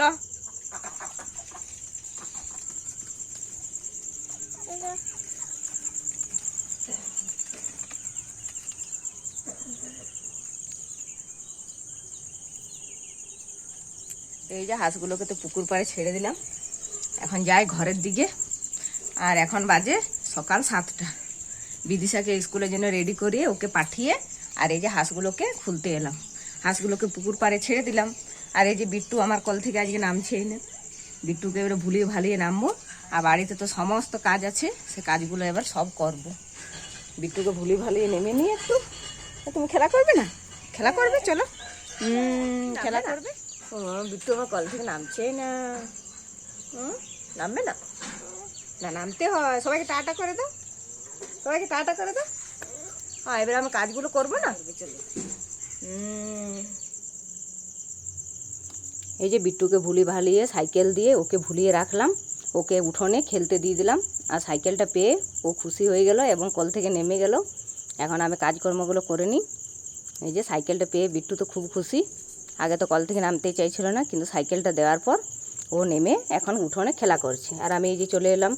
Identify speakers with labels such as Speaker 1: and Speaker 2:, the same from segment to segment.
Speaker 1: এই যে হাঁসগুলোকে তো পুকুর পাড়ে ছেড়ে দিলাম। এখন যাই ঘরের দিকে। আর এখন বাজে সকাল সাতটা। বিদিশাকে স্কুলের জন্য রেডি করিয়ে ওকে পাঠিয়ে আর এই যে হাঁসগুলোকে খুলতে এলাম। হাঁসগুলোকে পুকুর পাড়ে ছেড়ে দিলাম। আর এই যে বিট্টু আমার কল থেকে আজকে নামছেই না। বিট্টুকে এবারে ভুলিয়ে ভালিয়ে নামবো। আর বাড়িতে তো সমস্ত কাজ আছে সে কাজগুলো এবার সব করব। বিট্টুকে ভুলিয়ে ভালিয়ে নেমে নিয়ে একটু। তুমি খেলা করবে না? খেলা করবে? চলো। খেলা করবে। বিট্টু আমার কল থেকে নামছেই না। হুম নামবে না? না নামতে হয়। সবাইকে টাটা করে দাও। সবাইকে টাটা করে দাও। হ্যাঁ এবার আমি কাজগুলো করব না? হুম। এই যে বিট্টুকে ভুলি ভালিয়ে সাইকেল দিয়ে ওকে ভুলিয়ে রাখলাম, ওকে উঠোনে খেলতে দিয়ে দিলাম, আর সাইকেলটা পেয়ে ও খুশি হয়ে গেল এবং কল থেকে নেমে গেল। এখন আমি কাজকর্মগুলো করে নিই। এই যে সাইকেলটা পেয়ে বিট্টু তো খুব খুশি। আগে তো কল থেকে নামতেই চাইছিল না, কিন্তু সাইকেলটা দেওয়ার পর ও নেমে এখন উঠোনে খেলা করছে। আর আমি এই যে চলে এলাম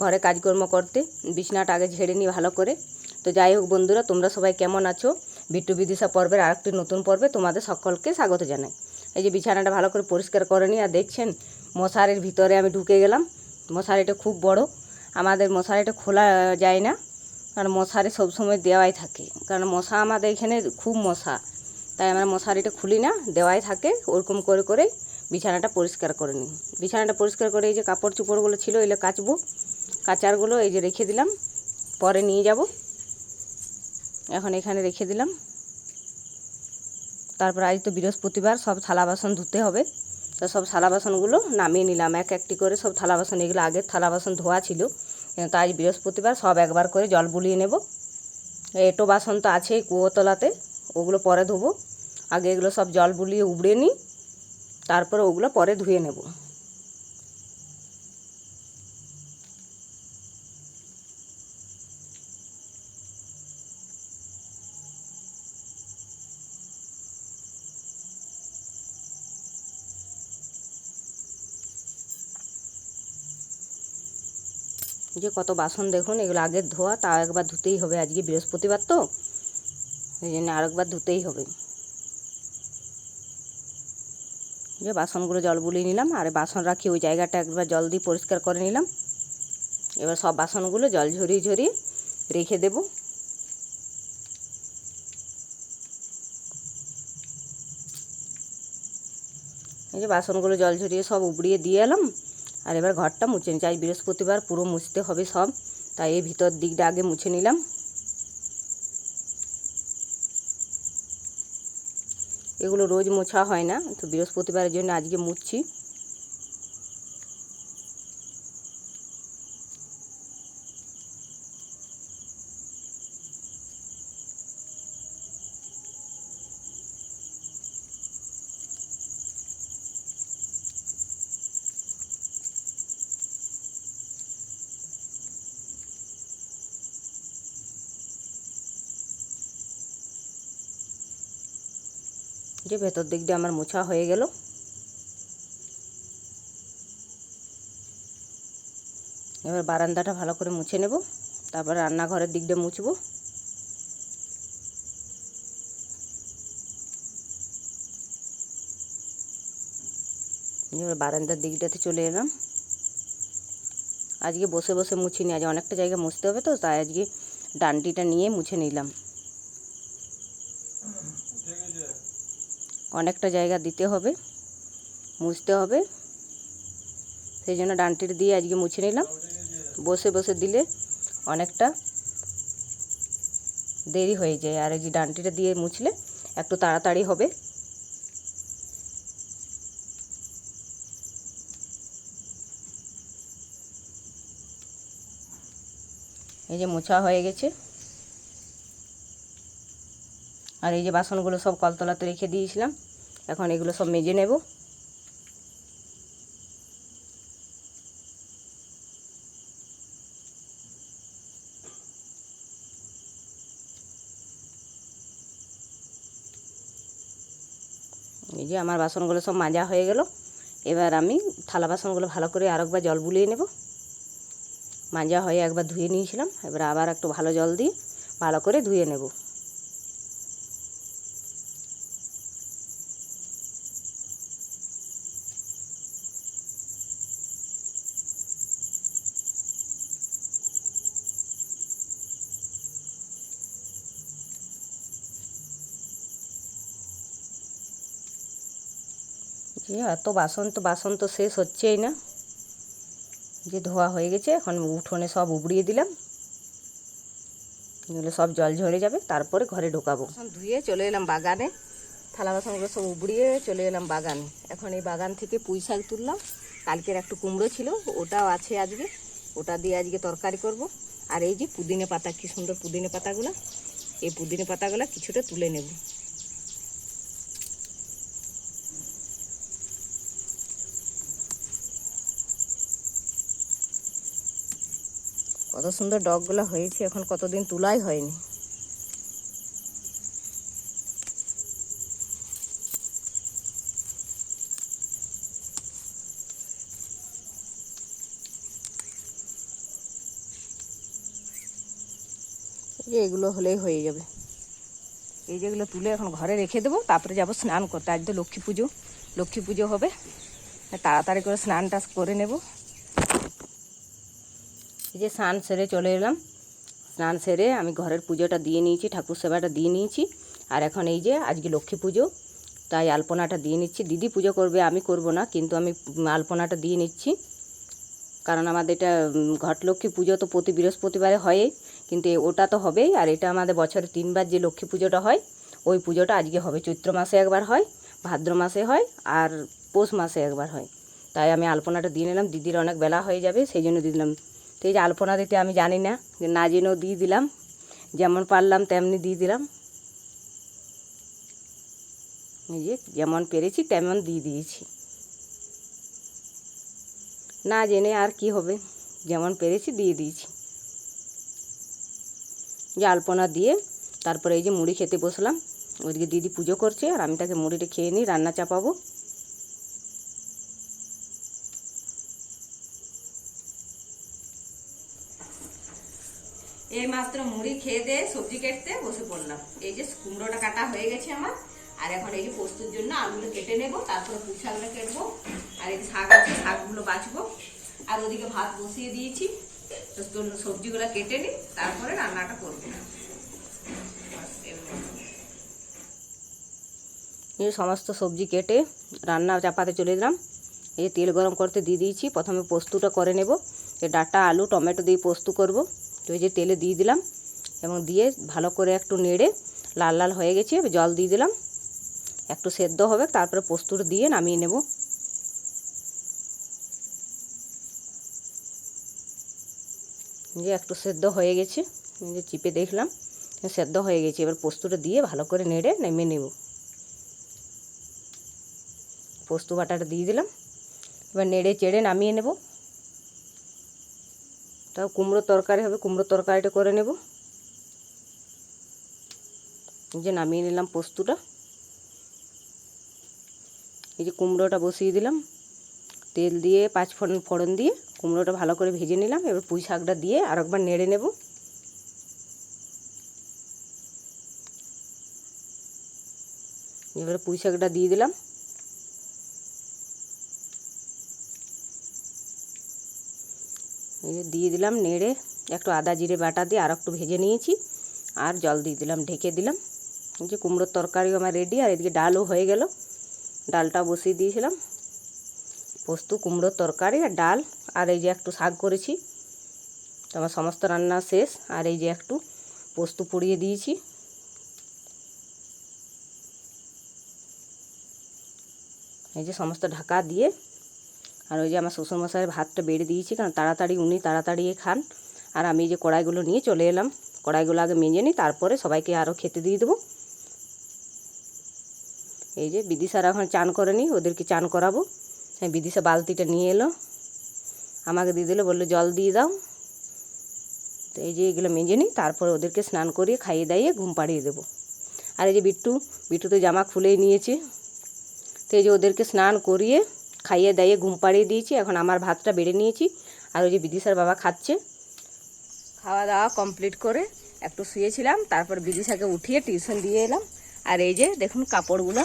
Speaker 1: ঘরে কাজকর্ম করতে, বিছনাটা আগে ঝেড়ে নিই ভালো করে। তো যাই হোক বন্ধুরা, তোমরা সবাই কেমন আছো? বিট্টু বিদিশা পর্বের আরেকটি নতুন পর্বে তোমাদের সকলকে স্বাগত জানাই। এই যে বিছানাটা ভালো করে পরিষ্কার করে নিই আর দেখছেন মশারির ভিতরে আমি ঢুকে গেলাম। মশারিটা খুব বড়। আমাদের মশারিটা খোলা যায় না, কারণ মশারি সবসময় দেওয়াই থাকে। কারণ মশা আমাদের এখানে খুব মশা, তাই আমরা মশারিটা খুলি না, দেওয়াই থাকে। ওরকম করে করে বিছানাটা পরিষ্কার করে নিই। বিছানাটা পরিষ্কার করে এই যে কাপড় চোপড়গুলো ছিল, এগুলো কাচবো। কাচারগুলো এই যে রেখে দিলাম, পরে নিয়ে যাব। এখন এখানে রেখে দিলাম। তারপর আজ তো বৃহস্পতিবার, সব থালা বাসন ধুতে হবে। তো সব থালা বাসনগুলো নামিয়ে নিলাম, এক একটি করে সব থালা বাসন, এগুলো আগের থালা বাসন ধোয়া ছিল। কিন্তু আজ বৃহস্পতিবার, সব একবার করে জল বুলিয়ে নেব। এটো বাসন তো আছেই কুয়োতলাতে, ওগুলো পরে ধোবো। আগে এগুলো সব জল বুলিয়ে উবড়ে নিই, তারপরে ওগুলো পরে ধুয়ে নেব। যে কত বাসন দেখুন, এগুলো আগের ধোয়া, তা একবার ধুতেই হবে। আজকে বৃহস্পতিবার তো, এই জন্য আরেকবার ধুতেই হবে। যে বাসনগুলো জল বুলিয়ে নিলাম, আর বাসন রাখি ওই জায়গাটা একবার জল দিয়ে পরিষ্কার করে নিলাম। এবার সব বাসনগুলো জল ঝরিয়ে ঝরিয়ে রেখে দেব। এই যে বাসনগুলো জল ঝরিয়ে সব উবড়িয়ে দিয়ে এলাম। আর এবার ঘরটা মুছে নিচ্ছি। আজ বৃহস্পতিবার পুরো মুছতে হবে সব, তাই এই ভিতর দিকটা আগে মুছে নিলাম। এগুলো রোজ মোছা হয় না, তো বৃহস্পতিবারের জন্য আজকে মুছছি। যে ভেতর দিক দিয়ে আমার মোছা হয়ে গেল। এবার বারান্দাটা ভালো করে মুছে নেব, তারপর রান্নাঘরের দিক দিয়ে মুছবো। এবার বারান্দার দিকটাতে চলে এলাম। আজকে বসে বসে মুছিনি, আজ অনেকটা জায়গা মুছতে হবে তো, তাই আজকে ডান্ডিটা নিয়ে মুছে নিলাম। অনেকটা জায়গা দিতে হবে, মুছতে হবে। সেই জন্য ডান্টির দিয়ে আজকে মুছে নিলাম। বসে বসে দিলে অনেকটা দেরি হয়ে যায়। আর এই যে ডানটিটা দিয়ে মুছলে একটু তাড়াতাড়ি হবে। এই যে মোছা হয়ে গেছে। আর এই যে বাসনগুলো সব কলতলাতে রেখে দিয়েছিলাম। এখন এগুলো সব মেজে নেব। এই যে আমার বাসনগুলো সব মাজা হয়ে গেল। এবার আমি থালা বাসনগুলো ভালো করে আরেকবার জল বুলিয়ে নেব। মাজা হয়ে একবার ধুয়ে নিয়েছিলাম। এবার আবার একটু ভালো জল দিয়ে ভালো করে ধুয়ে নেব। যে এত বাসন তো বাসন তো শেষ হচ্ছেই না। যে ধোয়া হয়ে গেছে, এখন উঠোনে সব উবড়িয়ে দিলাম। এগুলো সব জল ঝরে যাবে, তারপরে ঘরে ঢোকাবো। ধুয়ে চলে এলাম বাগানে। থালা বাসনগুলো সব উবড়িয়ে চলে এলাম বাগানে। এখন এই বাগান থেকে পুঁই শাক তুললাম। কালকের একটু কুমড়ো ছিল, ওটাও আছে আজকে। ওটা দিয়ে আজকে তরকারি করব। আর এই যে পুদিনে পাতা, কি সুন্দর পুদিনে পাতাগুলো। এই পুদিনে পাতাগুলো কিছুটা তুলে নেব। কত সুন্দর ডগগুলো হয়েছে, এখন কতদিন তুলাই হয়নি। যে এগুলো হলেই হয়ে যাবে। এই যেগুলো তুলে এখন ঘরে রেখে দেবো, তারপরে যাব স্নান করতে। আজ তো লক্ষ্মী পুজো লক্ষ্মী পুজো হবে, তাড়াতাড়ি করে স্নানটা করে নেব। এই যে স্নান সেরে চলে এলাম। স্নান সেরে আমি ঘরের পুজোটা দিয়ে নিয়েছি, ঠাকুর সেবাটা দিয়ে নিয়েছি। আর এখন এই যে আজকে লক্ষ্মী পুজো, তাই আলপনাটা দিয়ে নিচ্ছি। দিদি পুজো করবে, আমি করব না, কিন্তু আমি আলপনাটা দিয়ে নিচ্ছি। কারণ আমাদের এটা ঘটলক্ষ্মী পুজো তো প্রতি বৃহস্পতিবারে হয়, কিন্তু ওটা তো হবেই। আর এটা আমাদের বছরে তিনবার যে লক্ষ্মী পুজোটা হয়, ওই পুজোটা আজকে হবে। চৈত্র মাসে একবার হয়, ভাদ্র মাসে হয়, আর পৌষ মাসে একবার হয়। তাই আমি আলপনাটা দিয়ে নিলাম। দিদির অনেক বেলা হয়ে যাবে, সেই জন্য দিলাম তো এই যে আলপনা দিতে আমি জানি না, যে না জেনেও দিয়ে দিলাম, যেমন পারলাম তেমনি দিয়ে দিলাম। এই যে যেমন পেরেছি তেমন দিয়ে দিয়েছি। না জেনে আর কি হবে, যেমন পেরেছি দিয়ে দিয়েছি। যে আলপনা দিয়ে তারপরে এই যে মুড়ি খেতে বসলাম ওইদিকে দিদি পুজো করছে আর আমি তাকে মুড়িটা খেয়ে নিই, রান্না চাপাবো এই মাত্র মুড়ি খেয়ে দিয়ে সবজি কাটতে বসে পড়লাম। এই যে কুমড়োটা কাটা হয়ে গেছে আমার। আর এখন এই যে পোস্তর জন্য আলুটা কেটে নেব, তারপরে পুঁই কেটবো। আর এই শাক আছে, শাকগুলো বাছবো আর ওদিকে ভাত বসিয়ে দিয়েছি। সবজিগুলো কেটে নিই, তারপরে রান্নাটা করব। এই সমস্ত সবজি কেটে রান্না চাপাতে চলে দিলাম এই যে তেল গরম করতে দিয়ে দিয়েছি, প্রথমে পোস্তুটা করে নেব। ডাটা, আলু, টমেটো দিয়ে পোস্ত করব। তো এই যে তেলে দিয়ে দিলাম। এবং দিয়ে ভালো করে একটু নেড়ে লাল লাল হয়ে গেছে জল দিয়ে দিলাম। একটু সেদ্ধ হবে, তারপরে পোস্তুটা দিয়ে নামিয়ে নেব। যে একটু সেদ্ধ হয়ে গেছে যে চিপে দেখলাম, সেদ্ধ হয়ে গেছে। এবার পোস্তটা দিয়ে ভালো করে নেড়ে নেমে নেব। পোস্ত বাটাটা দিয়ে দিলাম। এবার নেড়ে চেড়ে নামিয়ে নেব। তাও কুমড়ো তরকারি হবে কুমড়ো তরকারিটা করে নেব। যে নামিয়ে নিলাম পোস্তটা। এই যে কুমড়োটা বসিয়ে দিলাম। তেল দিয়ে, পাঁচ ফোড়ন ফোড়ন দিয়ে কুমড়োটা ভালো করে ভেজে নিলাম। এবার পুঁই শাকটা দিয়ে আরেকবার নেড়ে নেব। এবারে পুঁই শাকটা দিয়ে দিলাম। এই যে দিয়ে দিলাম, নেড়ে একটু আদা, জিরে, বাটা দিয়ে আর একটু ভেজে নিয়েছি। আর জল দিয়ে দিলাম, ঢেকে দিলাম। যে কুমড়োর তরকারি আমার রেডি আর এদিকে ডালও হয়ে গেল। ডালটা বসিয়ে দিয়েছিলাম। পোস্ত, কুমড়োর তরকারি আর ডাল, আর এই যে একটু শাক করেছি। তো আমার সমস্ত রান্না শেষ, আর এই যে একটু পোস্ত পুড়িয়ে দিয়েছি। এই যে সমস্ত ঢাকা দিয়ে, আর ওই যে আমার শ্বশুরমশাইয়ের ভাতটা বেড়ে দিয়েছি, কারণ তাড়াতাড়ি উনি তাড়াতাড়ি খান। আর আমি যে কড়াইগুলো নিয়ে চলে এলাম। কড়াইগুলো আগে মেজে নিই, তারপরে সবাইকে আরও খেতে দিয়ে দেবো। এই যে বিদিশারা এখন চান করেনি ওদেরকে চান করাবো। হ্যাঁ বিদিশা বালতিটা নিয়ে এলো। আমাকে দিয়ে দিলো, বলল, জল দিয়ে দাও। তো এই যে এগুলো মেজে নিই তারপরে ওদেরকে স্নান করিয়ে খাইয়ে দাইয়ে ঘুম পাড়িয়ে দেবো। আর এই যে বিট্টু বিট্টু তো জামা খুলেই নিয়েছে। তো এই যে ওদেরকে স্নান করিয়ে খাইয়ে দাইয়ে ঘুম পাড়িয়ে দিয়েছি। এখন আমার ভাতটা বেড়ে নিয়েছি। আর ওই যে বিদিশার বাবা খাচ্ছে। খাওয়া দাওয়া কমপ্লিট করে একটু শুয়েছিলাম, তারপর বিদিশাকে উঠিয়ে টিউশন দিয়ে এলাম। আর এই যে দেখুন কাপড়গুলো।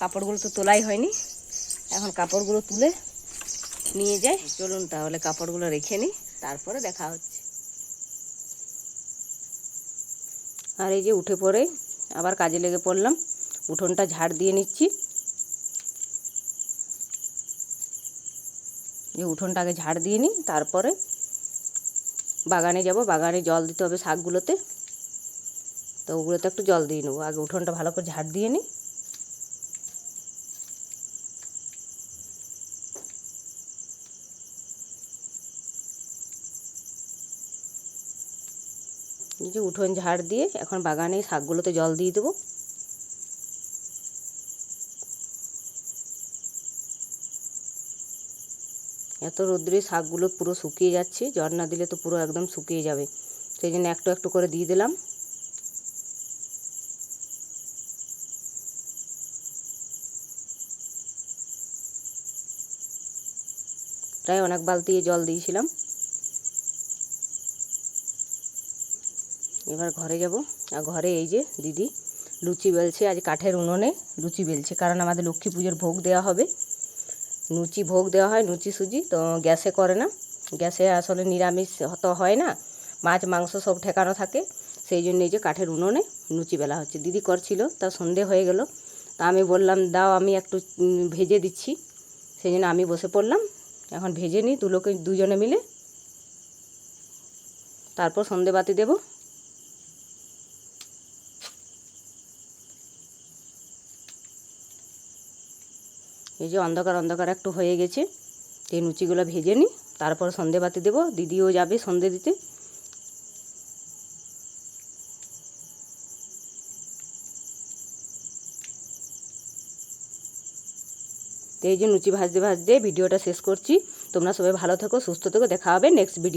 Speaker 1: কাপড়গুলো তো তোলাই হয়নি। এখন কাপড়গুলো তুলে নিয়ে যাই। চলুন তাহলে কাপড়গুলো রেখে নিই, তারপরে দেখা হচ্ছে। আর এই যে উঠে পড়ে, আবার কাজে লেগে পড়লাম। উঠোনটা ঝাড় দিয়ে নিচ্ছি। যে উঠোনটা আগে ঝাড় দিয়ে নিই, তারপরে বাগানে যাব। বাগানে জল দিতে হবে শাকগুলোতে। তো ওগুলোতে একটু জল দিয়ে নেব। আগে উঠোনটা ভালো করে ঝাড় দিয়ে নিই। এই যে উঠোন ঝাড় দিয়ে এখন বাগানে শাকগুলোতে জল দিয়ে দেবো। এত রোদ্রে শাকগুলো পুরো শুকিয়ে যাচ্ছে জল না দিলে তো পুরো একদম শুকিয়ে যাবে। সেই জন্য একটু একটু করে দিয়ে দিলাম। প্রায় অনেক বালতি জল দিয়েছিলাম। এবার ঘরে যাব। আর ঘরে এই যে দিদি লুচি বেলছে, আজ কাঠের উনুনে লুচি বেলছে, কারণ আমাদের লক্ষ্মী পুজোর ভোগ দেওয়া হবে। লুচি ভোগ দেওয়া হয়, লুচি সুজি, তো গ্যাসে করে না। গ্যাসে আসলে নিরামিষ তো হয় না, মাছ, মাংস সব ঠেকানো থাকে। সেই জন্য এই যে কাঠের উনুনে লুচি বেলা হচ্ছে। দিদি করছিল, তা সন্ধে হয়ে গেল। তা আমি বললাম, দাও, আমি একটু ভেজে দিচ্ছি। সেই জন্য আমি বসে পড়লাম। এখন ভেজে নিই দু লোকে দুজনে মিলে। তারপর সন্ধে বাতি দেবো। এই যে অন্ধকার অন্ধকার একটু হয়ে গেছে। এই লুচিগুলো ভেজে নিই, তারপর সন্ধে বাতি দেবো। দিদিও যাবে সন্ধে দিতে। এই যে লুচি ভাজতে ভাজতে ভিডিওটা শেষ করছি। তোমরা সবাই ভালো থেকো, সুস্থ থেকো। দেখা হবে নেক্সট ভিডিও